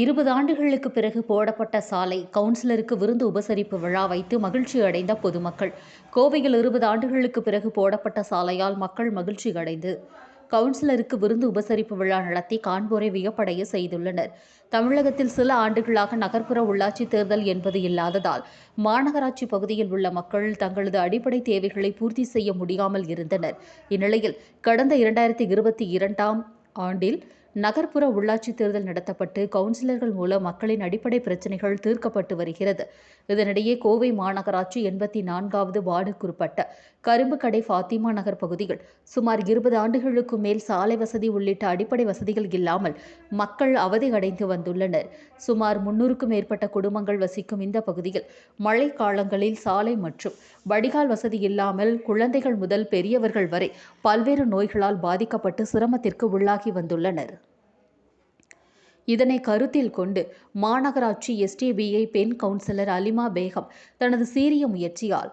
இருபது ஆண்டுகளுக்கு பிறகு போடப்பட்ட சாலை கவுன்சிலருக்கு விருந்து உபசரிப்பு விழா வைத்து மகிழ்ச்சி அடைந்த பொதுமக்கள். கோவையில் இருபது ஆண்டுகளுக்கு பிறகு போடப்பட்ட சாலையால் மக்கள் மகிழ்ச்சி அடைந்து கவுன்சிலருக்கு விருந்து உபசரிப்பு விழா நடத்தி காண்போரை வியப்படைய செய்துள்ளனர். தமிழகத்தில் சில ஆண்டுகளாக நகர்ப்புற உள்ளாட்சி தேர்தல் என்பது இல்லாததால் மாநகராட்சி பகுதியில் உள்ள மக்கள் தங்களது அடிப்படை தேவைகளை பூர்த்தி செய்ய முடியாமல் இருந்தனர். இந்நிலையில் கடந்த இரண்டாயிரத்தி இருபத்தி இரண்டாம் ஆண்டில் நகர்ப்புற உள்ளாட்சி தேர்தல் நடத்தப்பட்டு கவுன்சிலர்கள் மூலம் மக்களின் அடிப்படை பிரச்சினைகள் தீர்க்கப்பட்டு வருகிறது. இதனிடையே கோவை மாநகராட்சி எண்பத்தி நான்காவது வார்டுக்குட்பட்ட கரும்புக்கடை ஃபாத்திமா நகர் பகுதியில் சுமார் இருபது ஆண்டுகளுக்கு மேல் சாலை வசதி உள்ளிட்ட அடிப்படை வசதிகள் இல்லாமல் மக்கள் அவதி அடைந்து வந்துள்ளனர். சுமார் முன்னூறுக்கும் மேற்பட்ட குடும்பங்கள் வசிக்கும் இந்த பகுதியில் மழை காலங்களில் சாலை மற்றும் வடிகால் வசதி இல்லாமல் குழந்தைகள் முதல் பெரியவர்கள் வரை பல்வேறு நோய்களால் பாதிக்கப்பட்டு சிரமத்திற்கு உள்ளாகி வந்துள்ளனர். இதனை கருத்தில் கொண்டு மாநகராட்சி எஸ்டிபிஐ பெண் கவுன்சிலர் அலிமா பேகம் தனது சீரிய முயற்சியால்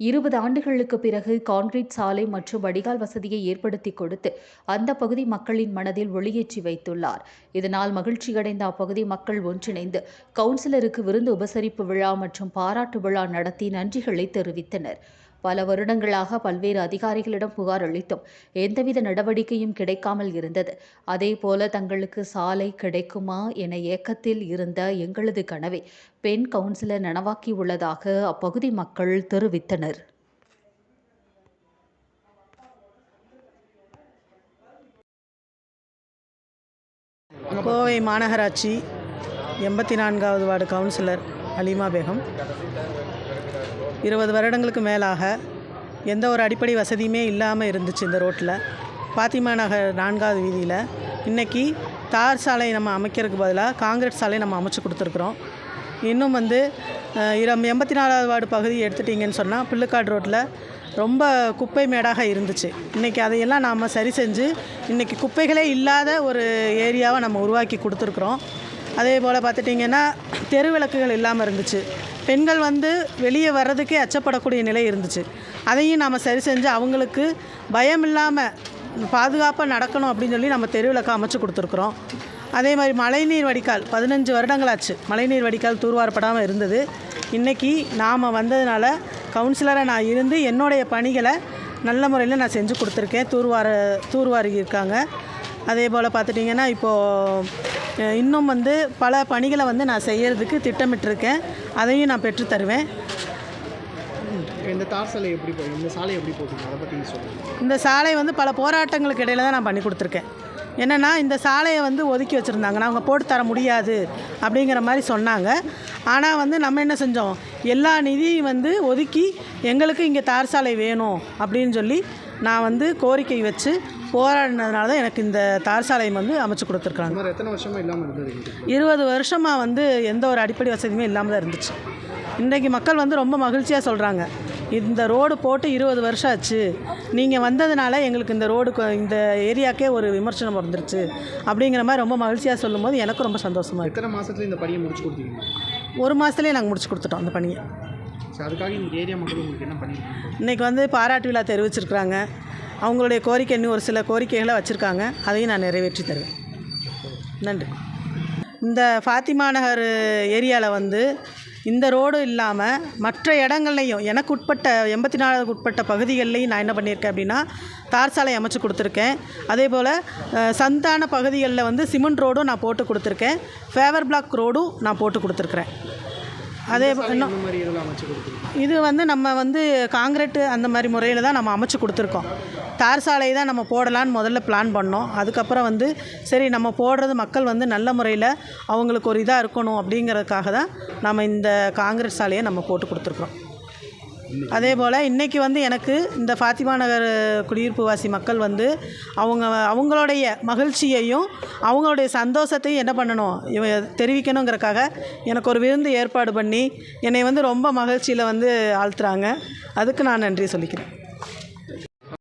இருபது ஆண்டுகளுக்கு பிறகு கான்கிரீட் சாலை மற்றும் வடிகால் வசதியை ஏற்படுத்தி கொடுத்து அந்த பகுதி மக்களின் மனதில் ஒளியேற்றி வைத்துள்ளார். இதனால் மகிழ்ச்சியடைந்த அப்பகுதி மக்கள் ஒன்றிணைந்து கவுன்சிலருக்கு விருந்து உபசரிப்பு விழா மற்றும் பாராட்டு விழா நடத்தி நன்றிகளை தெரிவித்தனர். பல வருடங்களாக பல்வேறு அதிகாரிகளிடம் புகார் அளித்தும் எந்தவித நடவடிக்கையும் கிடைக்காமல் இருந்தது. அதேபோல தங்களுக்கு சாலை கிடைக்குமா என ஏக்கத்தில் இருந்த எங்களது கனவை பெண் கவுன்சிலர் நனவாக்கியுள்ளதாக அப்பகுதி மக்கள் தெரிவித்தனர். கோவை மாநகராட்சி எண்பத்தி நான்காவது வார்டு கவுன்சிலர் அலிமா பேகம். இருபது வருடங்களுக்கு மேலாக எந்த ஒரு அடிப்படை வசதியுமே இல்லாமல் இருந்துச்சு இந்த ரோட்டில் பாத்திமா நகர் நான்காவது வீதியில். இன்றைக்கி தார் சாலை நம்ம அமைக்கிறதுக்கு பதிலாக காங்கிரட் சாலை நம்ம அமைச்சு கொடுத்துருக்குறோம். இன்னும் வந்து இரம் எண்பத்தி நாலாவது வார்டு பகுதி எடுத்துட்டிங்கன்னு சொன்னால் புல்லுக்காடு ரோட்டில் ரொம்ப குப்பை மேடாக இருந்துச்சு. இன்றைக்கி அதையெல்லாம் நாம் சரி செஞ்சு இன்றைக்கி குப்பைகளே இல்லாத ஒரு ஏரியாவை நம்ம உருவாக்கி கொடுத்துருக்குறோம். அதே போல் பார்த்துட்டிங்கன்னா தெருவிளக்குகள் இல்லாமல் இருந்துச்சு. பெண்கள் வந்து வெளியே வர்றதுக்கே அச்சப்படக்கூடிய நிலை இருந்துச்சு. அதையும் நாம் சரி செஞ்சு அவங்களுக்கு பயம் இல்லாமல் பாதுகாப்பாக நடக்கணும் அப்படின்னு சொல்லி நம்ம தெருவிளக்கு அமைச்சு கொடுத்துருக்குறோம். அதே மாதிரி மழைநீர் வடிகால் பதினஞ்சு வருடங்களாச்சு. மழைநீர் வடிகால் தூர்வாரப்படாமல் இருந்தது. இன்றைக்கி நாம் வந்ததுனால கவுன்சிலராக நான் இருந்து என்னுடைய பணிகளை நல்ல முறையில் நான் செஞ்சு கொடுத்துருக்கேன். தூர்வார தூர்வாரி இருக்காங்க அதே போல் பார்த்துட்டிங்கன்னா இப்போது இன்னும் வந்து பல பணிகளை வந்து நான் செய்யறதுக்கு திட்டமிட்டிருக்கேன். அதையும் நான் பெற்று தருவேன். இப்போ இந்த தார் சாலை எப்படி இந்த சாலை எப்படி போட்டீங்க அதை பற்றி சொல்லுங்கள் இந்த சாலை வந்து பல போராட்டங்களுக்கு இடையில தான் நான் பண்ணி கொடுத்துருக்கேன். என்னென்னா இந்த சாலையை வந்து ஒதுக்கி வச்சுருந்தாங்க அவங்க போட்டு தர முடியாது அப்படிங்கிற மாதிரி சொன்னாங்க. ஆனால் வந்து நம்ம என்ன செஞ்சோம்? எல்லா நிதியும் வந்து ஒதுக்கி எங்களுக்கு இங்கே தார் சாலை வேணும் அப்படின்னு சொல்லி நான் வந்து கோரிக்கை வச்சு போராடினதுனால தான் எனக்கு இந்த தார் சாலை வந்து அமைச்சு கொடுத்துருக்காங்க எத்தனை வருஷமாக இல்லாமல் இருந்தது? இருபது வருஷமாக வந்து எந்த ஒரு அடிப்படை வசதியுமே இல்லாமல் தான் இருந்துச்சு. இன்றைக்கி மக்கள் வந்து ரொம்ப மகிழ்ச்சியாக சொல்கிறாங்க இந்த ரோடு போட்டு இருபது வருஷம் ஆச்சு. நீங்கள் வந்ததுனால எங்களுக்கு இந்த ரோடு இந்த ஏரியாக்கே ஒரு விமர்சனம் வந்துருச்சு. அப்படிங்கிற மாதிரி ரொம்ப மகிழ்ச்சியாக சொல்லும்போது எனக்கும் ரொம்ப சந்தோஷமாக எத்தனை மாதத்துல இந்த பணியை முடிச்சு கொடுத்தீங்க? ஒரு மாதத்துலேயே நாங்கள் முடிச்சு கொடுத்துட்டோம் அந்த பணியை. அதுக்காக இந்த ஏரியா மக்கள் உங்களுக்கு என்ன பண்ணிருக்கீங்க? இன்றைக்கி வந்து பாராட்டு விழா தெரிவிச்சிருக்கிறாங்க. அவங்களுடைய கோரிக்கை இன்னும் ஒரு சில கோரிக்கைகளை வச்சுருக்காங்க. அதையும் நான் நிறைவேற்றி தருவேன். நன்றி. இந்த ஃபாத்திமா நகர் ஏரியாவில் வந்து இந்த ரோடு இல்லாமல் மற்ற இடங்கள்லையும் எனக்கு உட்பட்ட எண்பத்தி நாலுக்கு உட்பட்ட பகுதிகள்லையும் நான் என்ன பண்ணியிருக்கேன் அப்படின்னா தார் சாலை அமைச்சு கொடுத்துருக்கேன். அதே போல் சந்தான பகுதிகளில் வந்து சிமெண்ட் ரோடும் நான் போட்டு கொடுத்துருக்கேன். ஃபேவர் பிளாக் ரோடும் நான் போட்டு கொடுத்துருக்குறேன். அதே இன்னும் இது வந்து நம்ம வந்து காங்கிரீட்டு அந்த மாதிரி முறையில் தான் நம்ம அமைச்சு கொடுத்துருக்கோம். தார் சாலை தான் நம்ம போடலான்னு முதல்ல பிளான் பண்ணோம். அதுக்கப்புறம் வந்து சரி நம்ம போடுறது மக்கள் வந்து நல்ல முறையில் அவங்களுக்கு ஒரு இதாக இருக்கணும் அப்படிங்கிறதுக்காக தான் நம்ம இந்த காங்கிரஸ் சாலையை நம்ம போட்டு கொடுத்துருக்குறோம் அதே போல் இன்றைக்கி வந்து எனக்கு இந்த ஃபாத்திமா நகர் குடியிருப்புவாசி மக்கள் வந்து அவங்க அவங்களுடைய மகிழ்ச்சியையும் அவங்களுடைய சந்தோஷத்தையும் என்ன பண்ணணும் தெரிவிக்கணுங்கிறக்காக எனக்கு ஒரு விருந்து ஏற்பாடு பண்ணி என்னை வந்து ரொம்ப மகிழ்ச்சியில் வந்து ஆழ்த்துறாங்க. அதுக்கு நான் நன்றி சொல்லிக்கிறேன்.